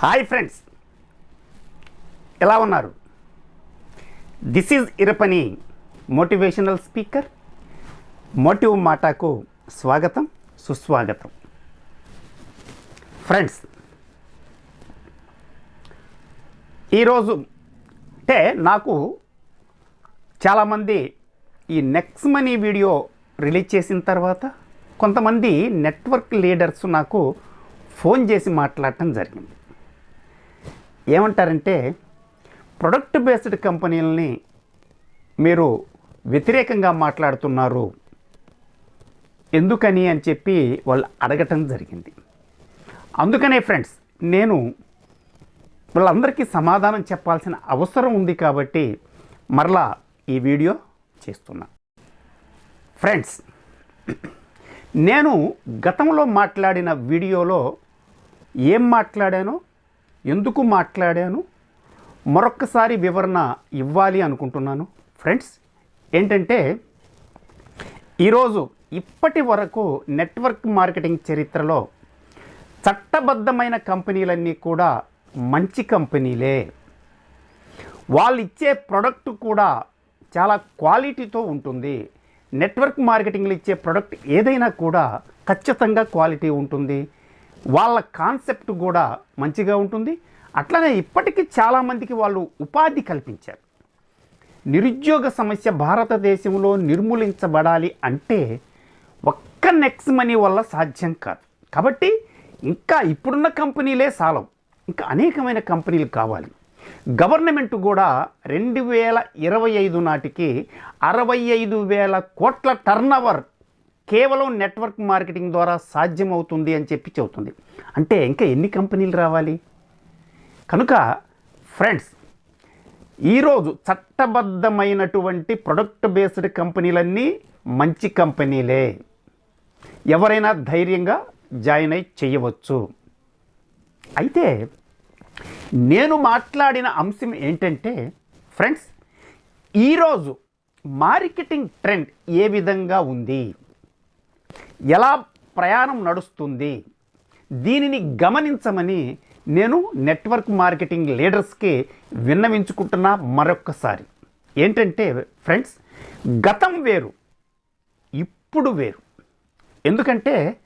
Hi friends. ఎలా ఉన్నారు? This is Irapani motivational speaker motive మాటాకు స్వాగతం సుస్వాగతం ఫ్రెండ్స్ ఈరోజు అంటే నాకు చాలామంది ఈ నెక్స్ట్ మనీ వీడియో రిలీజ్ చేసిన తర్వాత కొంతమంది నెట్వర్క్ లీడర్స్ నాకు ఫోన్ చేసి మాట్లాడటం జరిగింది. ఏమంటారంటే ప్రొడక్ట్ బేస్డ్ కంపెనీలని మీరు వ్యతిరేకంగా మాట్లాడుతున్నారు. ఎందుకని అని చెప్పి వాళ్ళు అడగటం జరిగింది. అందుకనే ఫ్రెండ్స్ నేను వాళ్ళందరికీ సమాధానం చెప్పాల్సిన అవసరం ఉంది కాబట్టి మరలా ఈ వీడియో చేస్తున్నా. ఫ్రెండ్స్ నేను గతంలో మాట్లాడిన వీడియోలో ఏం మాట్లాడానో? ఎందుకు మాట్లాడాను? మరొక్కసారి వివరణ ఇవ్వాలి అనుకుంటున్నాను. ఫ్రెండ్స్ ఏంటంటే ఈరోజు ఇప్పటి వరకు నెట్వర్క్ మార్కెటింగ్ చరిత్రలో చట్టబద్ధమైన కంపెనీలన్నీ కూడా మంచి కంపెనీలే. వాళ్ళు ఇచ్చే ప్రొడక్ట్ కూడా చాలా క్వాలిటీతో ఉంటుంది. నెట్వర్క్ మార్కెటింగ్లో ఇచ్చే ప్రొడక్ట్ ఏదైనా కూడా ఖచ్చితంగా క్వాలిటీ ఉంటుంది. వాళ్ళ కాన్సెప్ట్ కూడా మంచిగా ఉంటుంది. అట్లనే ఇప్పటికీ చాలామందికి వాళ్ళు ఉపాధి కల్పించారు. నిరుద్యోగ సమస్య భారతదేశంలో నిర్మూలించబడాలి అంటే ఒక్క నెక్స్ట్ మనీ వల్ల సాధ్యం కాదు. కాబట్టి ఇంకా ఇప్పుడున్న కంపెనీలే సాలం ఇంకా అనేకమైన కంపెనీలు కావాలి. గవర్నమెంట్ కూడా రెండు వేల ఇరవై ఐదు నాటికి అరవై ఐదు వేల కోట్ల టర్నవర్ కేవలం నెట్వర్క్ మార్కెటింగ్ ద్వారా సాధ్యమవుతుంది అని చెప్పి చెబుతుంది. అంటే ఇంకా ఎన్ని కంపెనీలు రావాలి? కనుక ఫ్రెండ్స్ ఈరోజు చట్టబద్ధమైనటువంటి ప్రొడక్ట్ బేస్డ్ కంపెనీలన్నీ మంచి కంపెనీలే. ఎవరైనా ధైర్యంగా జాయిన్ అయి చేయవచ్చు. అయితే నేను మాట్లాడిన అంశం ఏంటంటే ఫ్రెండ్స్ ఈరోజు మార్కెటింగ్ ట్రెండ్ ఏ విధంగా ఉంది? ఎలా ప్రయాణం నడుస్తుంది? దీనిని గమనించమని నేను నెట్వర్క్ మార్కెటింగ్ లీడర్స్కి విన్నవించుకుంటున్నా మరొక్కసారి. ఏంటంటే ఫ్రెండ్స్ గతం వేరు ఇప్పుడు వేరు. ఎందుకంటే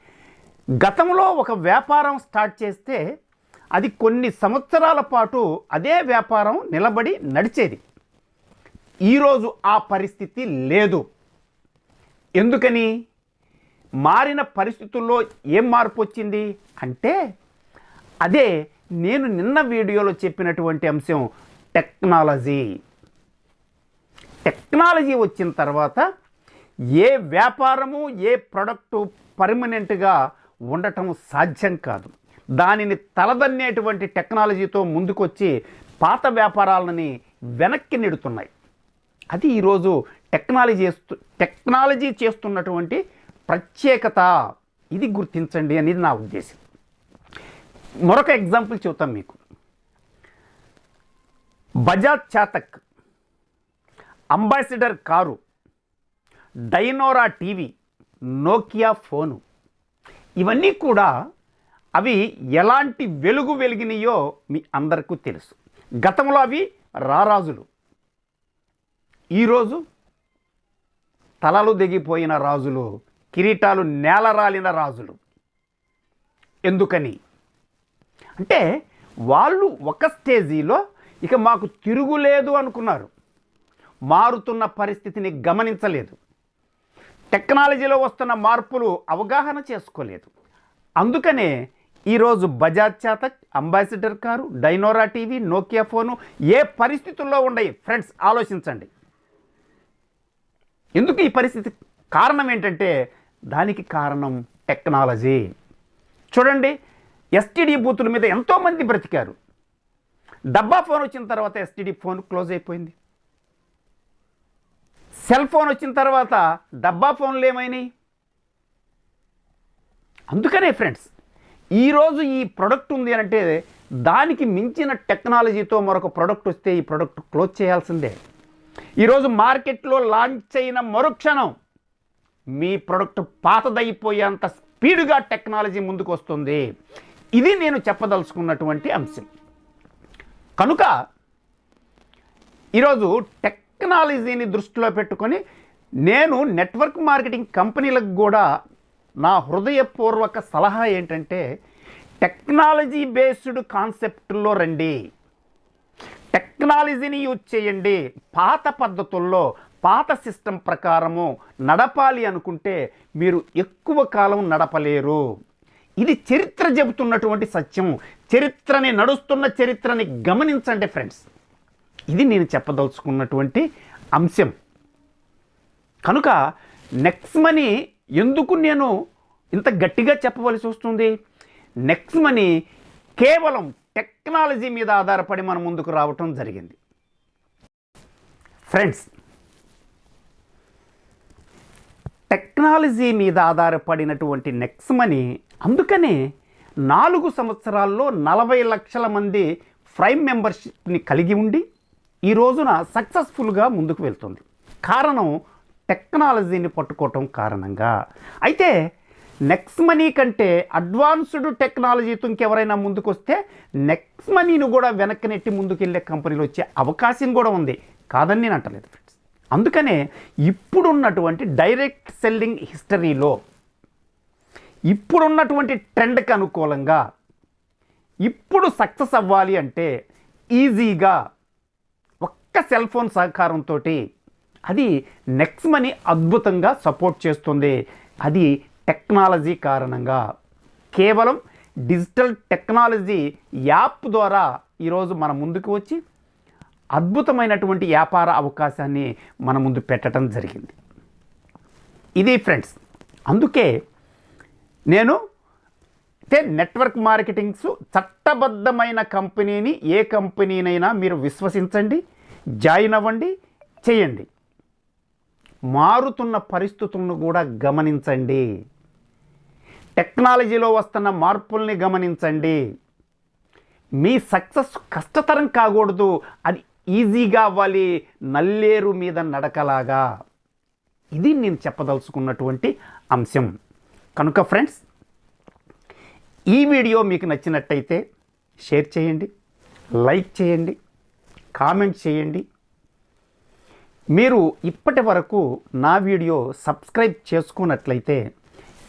గతంలో ఒక వ్యాపారం స్టార్ట్ చేస్తే అది కొన్ని సంవత్సరాల పాటు అదే వ్యాపారం నిలబడి నడిచేది. ఈరోజు ఆ పరిస్థితి లేదు. ఎందుకని? మారిన పరిస్థితుల్లో ఏం మార్పు వచ్చింది? అంటే అదే నేను నిన్న వీడియోలో చెప్పినటువంటి అంశం టెక్నాలజీ. టెక్నాలజీ వచ్చిన తర్వాత ఏ వ్యాపారము ఏ ప్రొడక్టు పర్మనెంట్గా ఉండటం సాధ్యం కాదు. దానిని తలదన్నేటువంటి టెక్నాలజీతో ముందుకొచ్చి పాత వ్యాపారాలని వెనక్కి నెడుతున్నాయి. అది ఈరోజు టెక్నాలజీ టెక్నాలజీ చేస్తున్నటువంటి ప్రత్యేకత ఇది గుర్తించండి అనేది నా ఉద్దేశం. మరొక ఎగ్జాంపుల్ చెబుతాం మీకు. Bajaj Chetak Ambassador car Dyanora TV Nokia phone ఇవన్నీ కూడా అవి ఎలాంటి వెలుగు వెలిగినాయో మీ అందరికీ తెలుసు. గతంలో అవి రారాజులు. ఈరోజు తలలు దిగిపోయిన రాజులు కిరీటాలు నేలరాలిన రాజులు. ఎందుకని? అంటే వాళ్ళు ఒక స్టేజీలో ఇక మాకు తిరుగులేదు అనుకున్నారు. మారుతున్న పరిస్థితిని గమనించలేదు. టెక్నాలజీలో వస్తున్న మార్పులు అవగాహన చేసుకోలేదు. అందుకనే ఈరోజు Bajaj Chetak Ambassador car Dyanora TV Nokia phone ఏ పరిస్థితుల్లో ఉన్నాయి ఫ్రెండ్స్ ఆలోచించండి. ఎందుకు ఈ పరిస్థితి కారణం ఏంటంటే దానికి కారణం టెక్నాలజీ. చూడండి ఎస్టీడీ బూతుల మీద ఎంతోమంది బ్రతికారు. డబ్బా ఫోన్ వచ్చిన తర్వాత ఎస్టీడీ ఫోన్ క్లోజ్ అయిపోయింది. సెల్ ఫోన్ వచ్చిన తర్వాత డబ్బా ఫోన్లు ఏమైనాయి? అందుకనే ఫ్రెండ్స్ ఈరోజు ఈ ప్రొడక్ట్ ఉంది అని అంటే దానికి మించిన టెక్నాలజీతో మరొక ప్రొడక్ట్ వస్తే ఈ ప్రొడక్ట్ క్లోజ్ చేయాల్సిందే. ఈరోజు మార్కెట్లో లాంచ్ అయిన మరుక్షణం మీ ప్రొడక్ట్ పాతదైపోయేంత స్పీడ్గా టెక్నాలజీ ముందుకు వస్తుంది ఇది నేను చెప్పదలుచుకున్నటువంటి అంశం. కనుక ఈరోజు టెక్నాలజీని దృష్టిలో పెట్టుకొని నేను నెట్వర్క్ మార్కెటింగ్ కంపెనీలకు కూడా నా హృదయపూర్వక సలహా ఏంటంటే టెక్నాలజీ బేస్డ్ కాన్సెప్ట్లో రండి. టెక్నాలజీని యూజ్ చేయండి. పాత పద్ధతుల్లో పాత సిస్టమ్ ప్రకారము నడపాలి అనుకుంటే మీరు ఎక్కువ కాలం నడపలేరు. ఇది చరిత్ర చెబుతున్నటువంటి సత్యం. చరిత్రని నడుస్తున్న చరిత్రని గమనించండి ఫ్రెండ్స్. ఇది నేను చెప్పదలుచుకున్నటువంటి అంశం. కనుక నెక్స్ట్ మనీ ఎందుకు నేను ఇంత గట్టిగా చెప్పవలసి వస్తుంది? నెక్స్ట్ మనీ కేవలం టెక్నాలజీ మీద ఆధారపడి మన ముందుకు రావటం జరిగింది. ఫ్రెండ్స్ టెక్నాలజీ మీద ఆధారపడినటువంటి నెక్స్ట్ మనీ అందుకనే నాలుగు సంవత్సరాల్లో నలభై లక్షల మంది ప్రైమ్ మెంబర్షిప్ని కలిగి ఉండి ఈ రోజున సక్సెస్ఫుల్గా ముందుకు వెళ్తుంది. కారణం టెక్నాలజీని పట్టుకోవటం కారణంగా. అయితే నెక్స్ట్ మనీ కంటే అడ్వాన్స్డ్ టెక్నాలజీతో ఇంకెవరైనా ముందుకు వస్తే నెక్స్ట్ మనీని కూడా వెనక్కి నెట్టి ముందుకు వెళ్ళే కంపెనీలు వచ్చే అవకాశం కూడా ఉంది. కాదని నేను అంటలేదు. అందుకనే ఇప్పుడున్నటువంటి డైరెక్ట్ సెల్లింగ్ హిస్టరీలో ఇప్పుడున్నటువంటి ట్రెండ్కి అనుకూలంగా ఇప్పుడు సక్సెస్ అవ్వాలి అంటే ఈజీగా ఒక్క సెల్ ఫోన్ సహకారంతో అది నెక్స్ట్ మనీ అద్భుతంగా సపోర్ట్ చేస్తుంది. అది టెక్నాలజీ కారణంగా. కేవలం డిజిటల్ టెక్నాలజీ యాప్ ద్వారా ఈరోజు మన ముందుకు వచ్చి అద్భుతమైనటువంటి వ్యాపార అవకాశాన్ని మన ముందు పెట్టడం జరిగింది. ఇది ఫ్రెండ్స్ అందుకే నేను అయితే నెట్వర్క్ మార్కెటింగ్స్ చట్టబద్ధమైన కంపెనీని ఏ కంపెనీనైనా మీరు విశ్వసించండి జాయిన్ అవ్వండి చేయండి. మారుతున్న పరిస్థితులను కూడా గమనించండి. టెక్నాలజీలో వస్తున్న మార్పుల్ని గమనించండి. మీ సక్సెస్ కష్టతరం కాకూడదు అది ఈజీగా అవ్వాలి నల్లేరు మీద నడకలాగా. ఇది నేను చెప్పదలుచుకున్నటువంటి అంశం. కనుక ఫ్రెండ్స్ ఈ వీడియో మీకు నచ్చినట్టయితే షేర్ చేయండి లైక్ చేయండి కామెంట్ చేయండి. మీరు ఇప్పటి వరకు నా వీడియో సబ్స్క్రైబ్ చేసుకున్నట్లయితే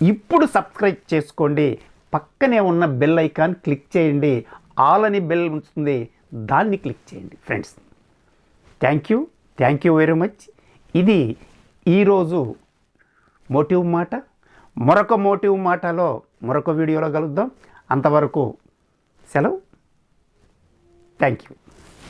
ఇప్పుడు సబ్స్క్రైబ్ చేసుకోండి. పక్కనే ఉన్న బెల్ ఐకాన్ క్లిక్ చేయండి. ఆల్ అని బెల్ ఉంటుంది దాన్ని క్లిక్ చేయండి friends thank you thank you very much ఇది ఈరోజు మోటివ్ మాట. మరొక మోటివ్ మాటలో మరొక వీడియోలో కలుద్దాం. అంతవరకు సెలవు. Thank you